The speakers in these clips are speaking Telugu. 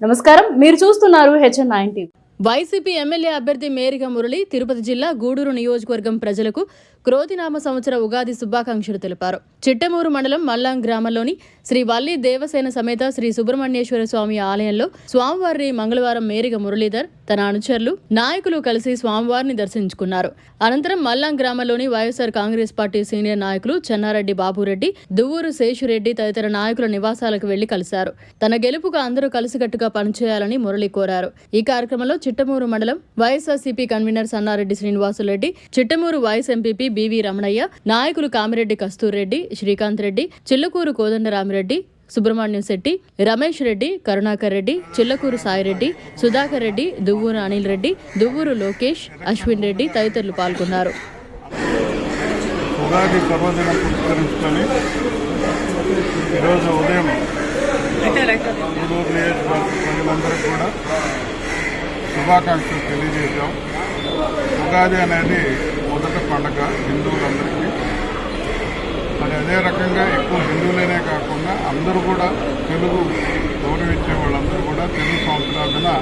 నమస్కారం. మీరు చూస్తున్నారు HN nine TV. YCP MLA అభ్యర్థి మేరిగా మురళి తిరుపతి జిల్లా గూడూరు నియోజకవర్గం ప్రజలకు క్రోధినామ సంవత్సర ఉగాది శుభాకాంక్షలు తెలిపారు. చిట్టమూరు మండలం మల్లాం గ్రామంలోని శ్రీ వల్లి దేవసేన సమేత శ్రీ సుబ్రహ్మణ్యేశ్వర స్వామి ఆలయంలో స్వామివారి మంగళవారం మేరిగా మురళీధర్ తన అనుచరులు నాయకులు కలిసి స్వామివారిని దర్శించుకున్నారు. అనంతరం మల్లాం గ్రామంలోని వైఎస్ఆర్ కాంగ్రెస్ పార్టీ సీనియర్ నాయకులు చెన్నారెడ్డి బాబురెడ్డి దువ్వూరు శేషురెడ్డి తదితర నాయకుల నివాసాలకు వెళ్ళి కలిశారు. తన గెలుపుకు అందరూ కలిసికట్టుగా పనిచేయాలని మురళి కోరారు. ఈ కార్యక్రమంలో చిట్టమూరు మండలం YSRCP convener Sannareddy Srinivasulu Reddy Chittamuru YS MPP BV Ramanaiah నాయకులు కామిరెడ్డి కస్తూర్రెడ్డి శ్రీకాంత్ రెడ్డి చిల్లకూరు కోదండరామిరెడ్డి సుబ్రహ్మణ్యం శెట్టి రమేష్ రెడ్డి కరుణాకర్ రెడ్డి చిల్లకూరు సాయిరెడ్డి సుధాకర్ రెడ్డి దువ్వూరు అనిల్ రెడ్డి దువ్వూరు లోకేష్ అశ్విన్ రెడ్డి తదితరులు పాల్గొన్నారు. ఈరోజు ఉదయం కూడా శుభాకాంక్షలు తెలియజేశాం. ఉగాది అనేది మొదటి పండుగ హిందువులందరికీ. మరి అదే రకంగా ఎక్కువ హిందువులనే కాకుండా అందరూ కూడా తెలుగు గౌరవించే వాళ్ళందరూ కూడా తెలుగు సంవత్సరాల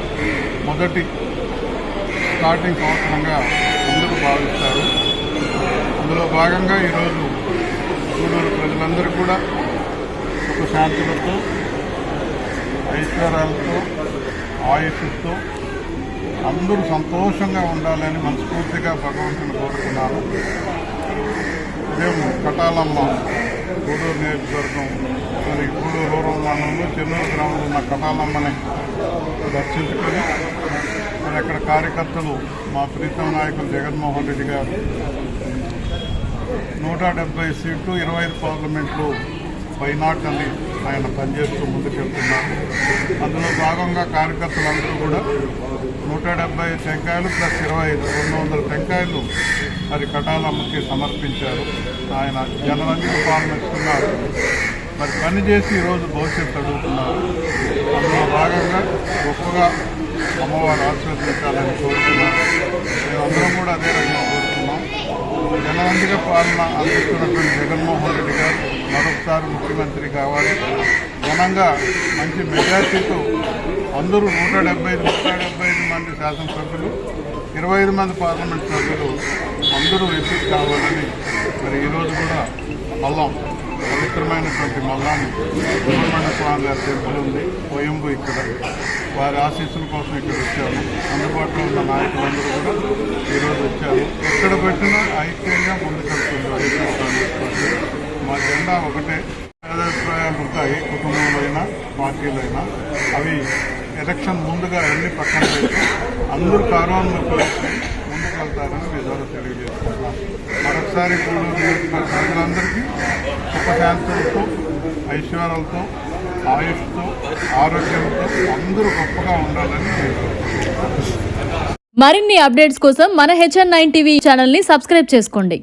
మొదటి స్టార్టింగ్ సంవత్సరంగా అందరూ భావిస్తారు. అందులో భాగంగా ఈరోజు గూడూరు ప్రజలందరూ కూడా సుఖ శాంతులతో ఐశ్వర్యాలతో ఆయుష్తో అందరూ సంతోషంగా ఉండాలని మనస్ఫూర్తిగా భగవంతుని కోరుకున్నాను. మేము కటాలమ్మ గూడూరు నియోజకవర్గం మరి గూడూరు రూరల్ మండలంలో చెన్నూరు గ్రామంలో ఉన్న కటాలమ్మని దర్శించుకొని మరి అక్కడ కార్యకర్తలు మా ప్రీతం నాయకులు జగన్మోహన్ రెడ్డి గారు నూట డెబ్బై సీట్లు ఇరవై ఐదు పార్లమెంట్లు వైనాట్ అని ఆయన పనిచేస్తూ ముందుకెళ్తున్నారు అందులో భాగంగా కార్యకర్తలందరూ కూడా నూట డెబ్బై టెంకాయలు ప్లస్ ఇరవై ఐదు రెండు వందల టెంకాయలు మరి కటాలమ్మకి సమర్పించారు. ఆయన జనరంజక పాల్గొస్తున్నారు మరి పనిచేసి ఈరోజు భవిష్యత్తు అడుగుతున్నారు అందులో భాగంగా గొప్పగా అమ్మవారు ఆశీర్వదించాలని కోరుతున్నారు మేమందరం కూడా అదే రకంగా కోరుతున్నాం. జనవంతిక పాలన అందిస్తున్నటువంటి జగన్మోహన్ రెడ్డి గారు మరొకసారి ముఖ్యమంత్రి కావాలి. ఘనంగా మంచి మెజార్టీతో అందరూ నూట డెబ్బై ఐదు నూట డెబ్బై ఐదు మంది శాసనసభ్యులు ఇరవై ఐదు మంది పార్లమెంట్ సభ్యులు అందరూ ఎంపిక కావాలని మరి ఈరోజు కూడా మల్లం పవిత్రమైనటువంటి మల్లాన్ని సుబ్రహ్మణ్య స్వామి గారి టెంపుల్ ఉంది. స్వయంభూ ఇక్కడ. వారి ఆశీస్సుల కోసం ఇక్కడ వచ్చారు అందుబాటులో ఉన్న నాయకులందరూ కూడా ఈరోజు వచ్చారు. ఎక్కడ పెట్టినా ఐక్యంగా ముందుకెళ్తుంది వైఎస్ఆర్ మా జెండా ఒకటే. పేదాభిప్రాయాలు ఉంటాయి కుటుంబంలో అయినా పార్టీలో అయినా అవి ఎలక్షన్ ముందుగా అన్ని పక్కన పెట్టి అందరూ కారణం వచ్చి చేస్తారని విధాలు ద్వారా తెలియజేస్తున్నాం. మరొకసారి గూడూరు నియోజకవర్గ ప్రజలందరికీ సుఖశాంతులతో ఐశ్వర్యాలతో ఆయుష్తో ఆరోగ్యంతో అందరూ గొప్పగా ఉండాలని మరిన్ని అప్డేట్స్ కోసం మన హెచ్ఎన్ నైన్ టీవీ ఛానల్ని సబ్స్క్రైబ్ చేసుకోండి.